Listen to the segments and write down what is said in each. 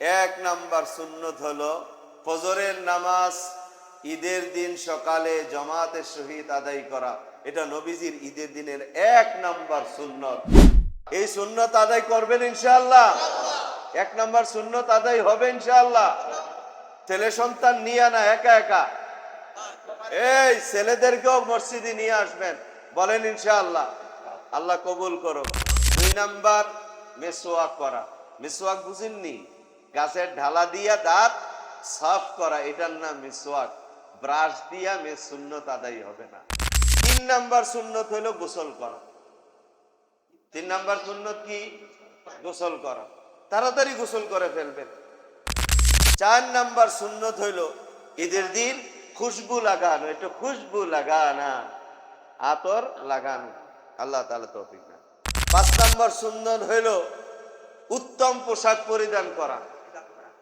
এক নাম্বার সুন্নত হলো ফজরের নামাজ, ঈদের দিন সকালে জমাতের সহিত আদায় করা। এটা নবীজির ঈদের দিনের এক নাম্বার সুন্নত। এই সুন্নত আদায় করবেন ইনশাআল্লাহ। এক নাম্বার সুন্নত আদায় হবে ইনশাআল্লাহ। ছেলে সন্তান নিয়ে না, একা একা? এই ছেলেদেরকেও মসজিদে নিয়ে আসবেন। বলেন ইনশাআল্লাহ। আল্লাহ কবুল করো দুই নাম্বার, মেসোয়াক করা। মেসোয়াক বুঝেননি? গাছের ঢালা দিয়া দাঁত সাফ করা, এটার নাম মেসোয়াক ব্রাশ দিয়া মে সুন্নত আদায় হবে না। তিন নাম্বার সুন্নত হলো গোসল করা। তিন নাম্বার সুন্নত কি? গোসল করা। তাড়াতাড়ি গোসল করে ফেলবেন। চার নাম্বার সুন্নত হইল ঈদের দিন খুশবু লাগানো। একটু খুশবু লাগানা, আতর লাগানো। আল্লাহ তালা না পাঁচ নাম্বার সুন্দর হইল উত্তম পোশাক পরিধান করা।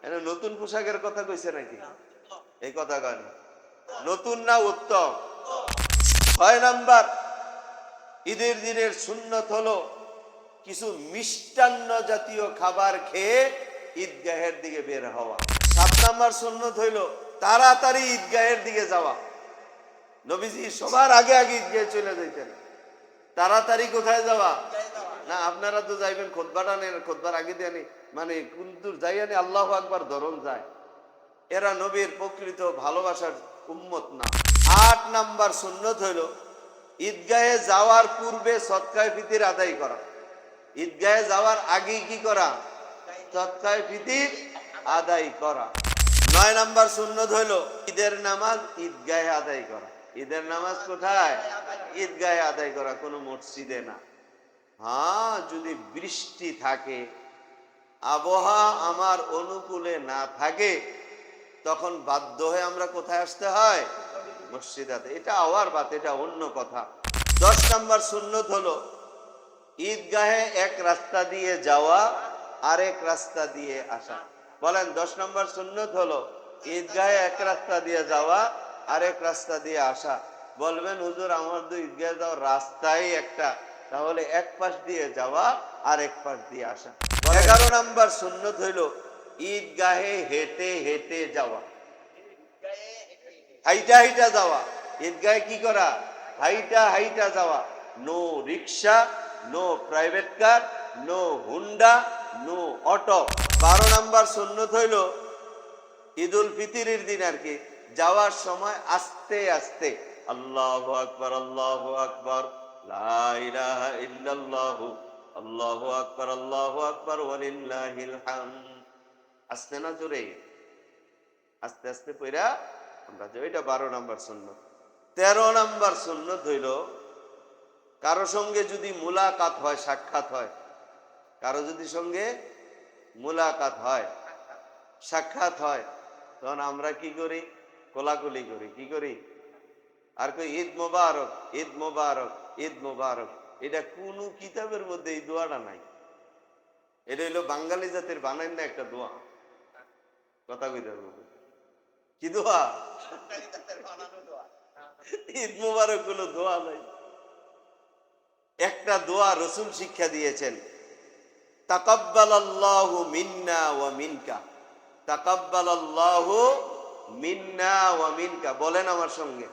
নতুন পোশাকের কথা কইছে নাকি? এই কথা কয় না। নতুন না উত্তম? ছয় নাম্বার ঈদের দিনের সুন্নত হলো কিছু মিষ্টান্ন জাতীয় খাবার খেয়ে ঈদগাহের দিকে বের হওয়া। সাত নাম্বার সুন্নত হইল তাড়াতাড়ি ঈদগাহের দিকে যাওয়া। নবীজি সবার আগে আগে ঈদগাহে চলে যাইতেন। তাড়াতাড়ি কোথায় যাওয়া? না আপনারা তো যাইবেন খোদবাটা নেন খোদবার আগে দিয়ে মানে কুন্দুর যাইয়ানি আল্লাহ আকবার ধরন যায়। এরা নবীর প্রকৃত ভালোবাসার উম্মত না। আট নাম্বার সুন্নত হইল, ঈদগাহে যাওয়ার পূর্বে সৎকায় ফিতির আদায় করা। ঈদগাহে যাওয়ার আগে কি করা? সৎকায় ফিতির আদায় করা। নয় নাম্বার সুন্নত হইল, ঈদের নামাজ ঈদগাহে আদায় করা। ঈদের নামাজ কোথায়? ঈদগাহে আদায় করা, কোনো মসজিদে না। হ্যাঁ যদি বৃষ্টি থাকে আবহাওয়া আমার অনুকূলে না থাকে, তখন বাধ্য হয়ে আমরা কোথায় আসতে হয়? মসজিদাতে। এটা আওয়ার বাত, এটা অন্য কথা। দশ নম্বর সুন্নত হলো, ঈদগাহে এক রাস্তা দিয়ে যাওয়া, আরেক রাস্তা দিয়ে আসা। বলেন, দশ নম্বর সুন্নত হলো, ঈদগাহে এক রাস্তা দিয়ে যাওয়া, আরেক রাস্তা দিয়ে আসা। বলবেন, হুজুর, আমার তো ঈদগাহে যাওয়ার রাস্তাই একটা। তাহলে এক পাশ দিয়ে যাওয়া আর এক পাশ দিয়ে আসা। এগারো নম্বর সুন্নত হইল, ঈদগাহে হেঁটে হেঁটে যাওয়া। হাইটা হাইটা যাওয়া। ঈদগাহে কি করা? হাইটা হাইটা যাওয়া। No rickshaw, no private car, no Honda, no auto. বারো নাম্বার সুন্নত হইল, ঈদুল ফিতিরের দিন আর কি। যাওয়ার সময় আস্তে আস্তে, আল্লাহ আকবর আল্লাহ আকবর, লা ইলাহা ইল্লাল্লাহু আল্লাহু আকবর আল্লাহু আকবর, ওয়ালিল্লাহিল হামদ। আস্তে না জোরে, আস্তে আস্তে পইরা আমরা এটা বারো নাম্বার সুন্নত। তেরো নাম্বার সুন্নত হইল, কারও সঙ্গে যদি মুলাকাত হয়, সাক্ষাৎ হয়, কারও যদি সঙ্গে মুলাকাত হয়, সাক্ষাৎ হয়, তখন আমরা কি করি? কোলাকুলি করি, কি করি? আর কই, ঈদ মোবারক ঈদ মোবারক ঈদ মোবারক। এটা কোন কিতাবের মধ্যে এই দোয়াটা নাই। এটা হইল বাঙালি জাতির বানাই না একটা দোয়া। কথা কইতে হবে কি দোয়া? ঈদ মোবারক কোনো দোয়া। নাই। একটা দোয়া রসুল শিক্ষা দিয়েছেন। তাকাব্বাল আল্লাহু মিন্না ওয়া মিনকা। তাকাব্বাল আল্লাহু মিন্না ওয়া মিনকা। বলেন আমার সঙ্গে।